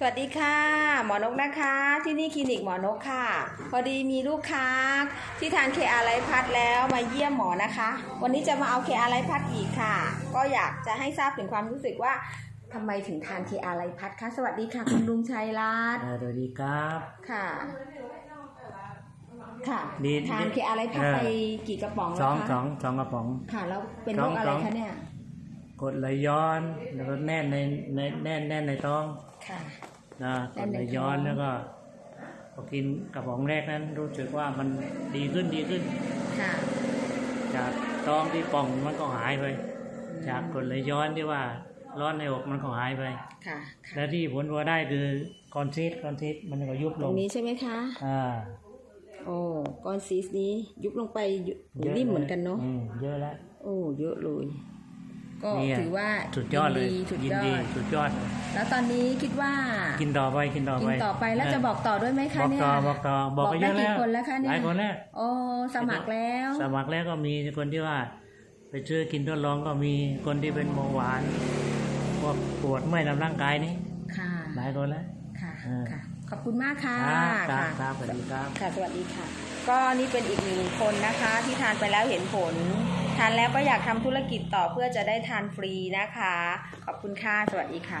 สวัสดีค่ะ หมอนกนะคะ ที่นี่คลินิกหมอนกค่ะ พอดีมีลูกค้าที่ทานเคอาไรพัดแล้วมาเยี่ยมหมอนะคะ วันนี้จะมาเอาเคอาไรพัดอีกค่ะ ก็อยากจะให้ทราบถึงความรู้สึกว่าทำไมถึงทานเคอาไรพัดคะสวัสดีค่ะ คุณลุงชัยรัตน์เอ่อสวัสดีครับค่ะ ค่ะดีทานเคอาไรพัดเออ ไปกี่กระป๋องสแล้อวงสอคะงสองกระป๋อง ค่ะแล้วเป็นโรคอะไรสองคะเนี่ย กดไหลย้อนแล้วก็แน่นในในแน่นแน่นในท้องค่ะนะกแน่ดนในไหลย้อนท้องแล้วก็พอกินกระป๋องแรกนั้นรู้สึกว่ามันดีขึ้นดีขึ้นค่ะจากท้องที่ป่องมันก็หายไป จากกดไหลย้อนที่ว่าร้อนในอกมันก็หายไป ค่ะค่ะและที่ผลพอได้คือคอนซีดคอนซีดมันก็ยุบตลรงงนี้ใช่ไหมคะ อ่า โอ้ก้อนซีสนี้ยุบลงไปอยู่ยะนิ่มเหมือนกันเนาะอืมเยอะแล้ว โอ้ เยอะเลย ก็เนี่ยถือว่าสุดยอดเลยสุดยิยนอดีดสุดยอดเลยแล้วตอนนี้คิดว่า กินต่อไปกินต่อกิไปนต่อไปแล้วจะบอกต่อด้วยไหมคะบอกเนี่ยต่อบอกต่อบอกไปเยได้อะกี่แล้วคนแล้วคะเนี่ยหลายคนแล้วโอ้สมัครแล้ว สมัครแล้วก็มีคนที่ว่า ไปซื้อกินทดลองก็มีคนที่เป็นเบาหวานพวกปวดเมื่อยตามร่างกายนี่ค่ะหลายคนแล้วค่ะเออค่ะ ขอบคุณมากค่ะครับครัค่ะบครับสวัสดีครับค่ะสวัสดีค่ะ ก็นี่เป็นอีกหนึ่งคนนะคะ ที่ทานไปแล้วเห็นผล ทานแล้วก็อยากทำธุรกิจต่อเพื่อจะได้ทานฟรีนะคะ ขอบคุณค่ะ สวัสดีค่ะ